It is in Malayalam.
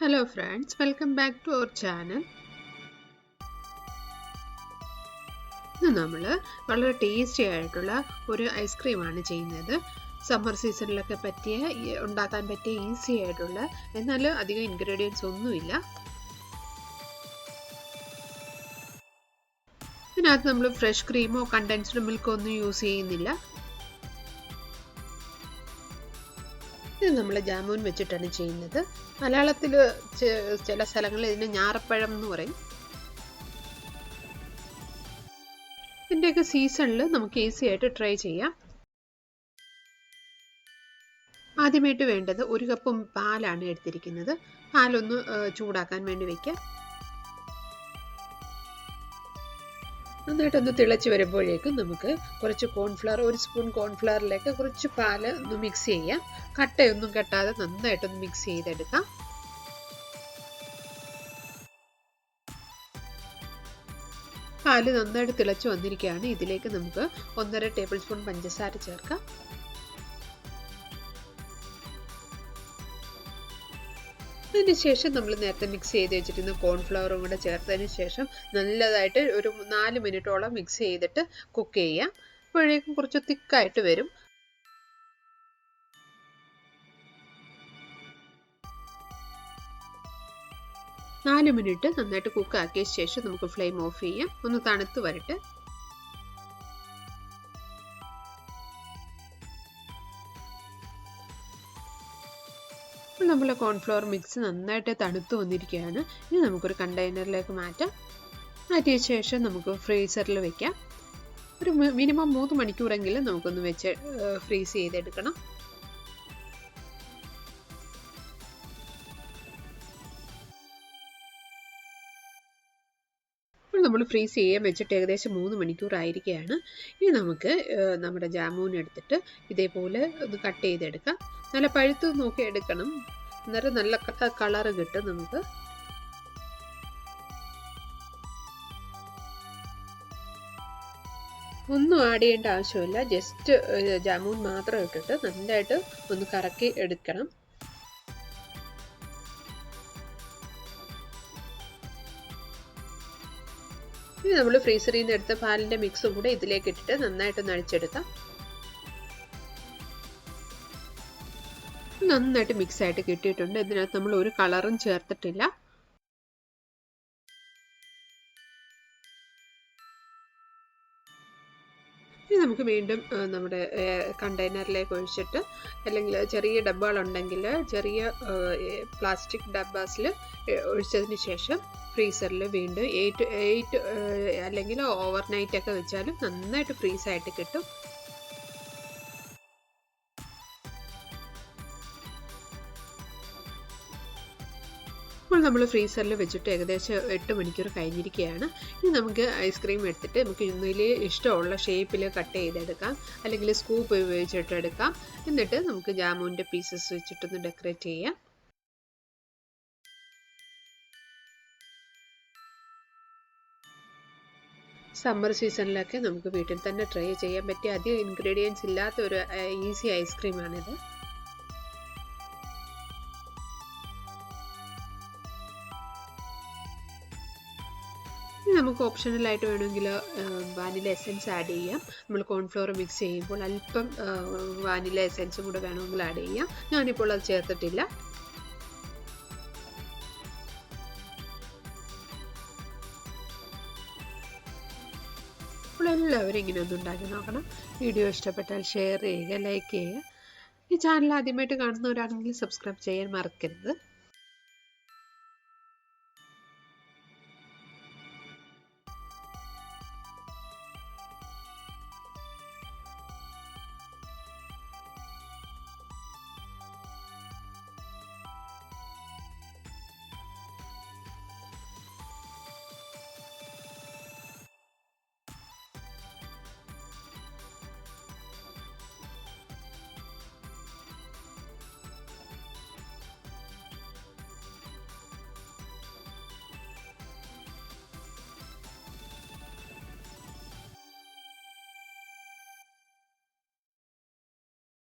Hello friends welcome back to our channel ഇന്ന് നമ്മൾ വളരെ ടേസ്റ്റി ആയിട്ടുള്ള ഒരു ഐസ്ക്രീമാണ് ചെയ്യുന്നത്. സമ്മർ സീസണിലൊക്കെ പറ്റിയ ഉണ്ടാക്കാൻ പറ്റിയ ഈസി ആയിട്ടുള്ള എന്നാൽ അധികം ഇൻഗ്രീഡിയൻസ് ഒന്നുമില്ല. ഇതിനകത്ത് നമ്മൾ ഫ്രഷ് ക്രീമോ കണ്ടൻസ്ഡ് മിൽക്കോ ഒന്നും യൂസ് ചെയ്യുന്നില്ല. ഇത് നമ്മൾ ജാമൂൻ വെച്ചിട്ടാണ് ചെയ്യുന്നത്. മലയാളത്തിൽ ചില സ്ഥലങ്ങളിൽ ഇതിന് ഞാറപ്പഴം എന്ന് പറയും. ഇതിന്റെയൊക്കെ സീസണിൽ നമുക്ക് ഈസി ആയിട്ട് ട്രൈ ചെയ്യാം. ആദ്യമായിട്ട് വേണ്ടത് ഒരു കപ്പ് പാലാണ് എടുത്തിരിക്കുന്നത്. പാലൊന്ന് ചൂടാക്കാൻ വേണ്ടി വയ്ക്കാം നന്നായിട്ടൊന്ന് തിളച്ച് വരുമ്പോഴേക്കും നമുക്ക് കുറച്ച് കോൺഫ്ലവർ ഒരു സ്പൂൺ കോൺഫ്ലവറിലേക്ക് കുറച്ച് പാൽ ഒന്ന് മിക്സ് ചെയ്യാം. കട്ടയൊന്നും കെട്ടാതെ നന്നായിട്ടൊന്ന് മിക്സ് ചെയ്തെടുക്കാം. പാൽ നന്നായിട്ട് തിളച്ച് വന്നിരിക്കുകയാണ്. ഇതിലേക്ക് നമുക്ക് ഒന്നര ടേബിൾ സ്പൂൺ പഞ്ചസാര ചേർക്കാം. അതിനുശേഷം നമ്മൾ നേരത്തെ മിക്സ് ചെയ്ത് വെച്ചിരുന്ന കോൺഫ്ലവറും കൂടെ ചേർത്തതിന് ശേഷം നല്ലതായിട്ട് ഒരു നാല് മിനിറ്റോളം മിക്സ് ചെയ്തിട്ട് കുക്ക് ചെയ്യാം. അപ്പോഴേക്കും കുറച്ച് തിക്കായിട്ട് വരും. നാല് മിനിറ്റ് നന്നായിട്ട് കുക്ക് ആക്കിയ ശേഷം നമുക്ക് ഫ്ലെയിം ഓഫ് ചെയ്യാം. ഒന്ന് തണുത്ത് വരട്ടെ. ഇപ്പോൾ നമ്മളെ കോൺഫ്ലവർ മിക്സ് നന്നായിട്ട് തണുത്തു വന്നിരിക്കുകയാണ്. ഇനി നമുക്കൊരു കണ്ടെയ്നറിലേക്ക് മാറ്റാം. മാറ്റിയ ശേഷം നമുക്ക് ഫ്രീസറിൽ വെക്കാം. ഒരു മിനിമം മൂന്ന് മണിക്കൂറെങ്കിലും നമുക്കൊന്ന് വെച്ച് ഫ്രീസ് ചെയ്തെടുക്കണം. നമ്മൾ ഫ്രീസ് ചെയ്യാൻ വെച്ചിട്ട് ഏകദേശം മൂന്ന് മണിക്കൂറായിരിക്കുകയാണ് ഇനി നമുക്ക് നമ്മുടെ ജാമൂൻ എടുത്തിട്ട് ഇതേപോലെ ഒന്ന് കട്ട് ചെയ്തെടുക്കാം. നല്ല പഴുത്ത് നോക്കി എടുക്കണം. അന്നേരം നല്ല കളറ് കിട്ടും നമുക്ക്. ഒന്നും ആഡ് ചെയ്യേണ്ട ആവശ്യമില്ല. ജസ്റ്റ് ജാമൂൻ മാത്രം ഇട്ടിട്ട് നന്നായിട്ട് ഒന്ന് കറക്കി എടുക്കണം. ഇനി നമ്മൾ ഫ്രീസറിൽ നിന്ന് എടുത്ത പാലിന്റെ മിക്സും കൂടെ ഇതിലേക്ക് ഇട്ടിട്ട് നന്നായിട്ടൊന്ന് അഴിച്ചെടുക്കാം നന്നായിട്ട് മിക്സ് ആയിട്ട് കിട്ടിയിട്ടുണ്ട്. ഇതിനകത്ത് നമ്മൾ ഒരു കളറും ചേർത്തിട്ടില്ല. ഇനി നമുക്ക് വീണ്ടും നമ്മുടെ കണ്ടെയ്നറിലേക്ക് ഒഴിച്ചിട്ട് അല്ലെങ്കിൽ ചെറിയ ഡബ്ബകളുണ്ടെങ്കിൽ ചെറിയ പ്ലാസ്റ്റിക് ഡബ്ബാസിൽ ഒഴിച്ചതിന് ശേഷം ഫ്രീസറിൽ വീണ്ടും എയ്റ്റ് എയ്റ്റ് അല്ലെങ്കിൽ ഓവർ നൈറ്റ് ഒക്കെ വെച്ചാലും നന്നായിട്ട് ഫ്രീസായിട്ട് കിട്ടും. ഇപ്പോൾ നമ്മൾ ഫ്രീസറിൽ വെച്ചിട്ട് ഏകദേശം എട്ട് മണിക്കൂർ കഴിഞ്ഞിരിക്കുകയാണ്. ഇനി നമുക്ക് ഐസ്ക്രീം എടുത്തിട്ട് നമുക്ക് ഇന്നലെ ഇഷ്ടമുള്ള ഷേപ്പിൽ കട്ട് ചെയ്തെടുക്കാം. അല്ലെങ്കിൽ സ്കൂപ്പ് ഉപയോഗിച്ചിട്ട് എടുക്കാം. എന്നിട്ട് നമുക്ക് ജാമുവിന്റെ പീസസ് വെച്ചിട്ടൊന്ന് ഡെക്കറേറ്റ് ചെയ്യാം. സമ്മർ സീസണിലൊക്കെ നമുക്ക് വീട്ടിൽ തന്നെ ട്രൈ ചെയ്യാൻ പറ്റിയ അധികം ഇൻഗ്രീഡിയൻസ് ഇല്ലാത്ത ഒരു ഈസി ഐസ്ക്രീമാണിത് നമുക്ക് ഓപ്ഷണലായിട്ട് വേണമെങ്കിൽ വാനില എസെൻസ് ആഡ് ചെയ്യാം. നമ്മൾ കോൺഫ്ലോർ മിക്സ് ചെയ്യുമ്പോൾ അല്പം വാനില എസെൻസും കൂടെ വേണമെങ്കിൽ ആഡ് ചെയ്യാം. ഞാനിപ്പോൾ അത് ചേർത്തിട്ടില്ല. അപ്പോൾ എല്ലാവരും ഇങ്ങനെ ഒന്ന് ഉണ്ടാക്കി നോക്കണം. വീഡിയോ ഇഷ്ടപ്പെട്ടാൽ ഷെയർ ചെയ്യുക ലൈക്ക് ചെയ്യുക. ഈ ചാനൽ ആദ്യമായിട്ട് കാണുന്നവരാണെങ്കിൽ സബ്സ്ക്രൈബ് ചെയ്യാൻ മറക്കരുത്.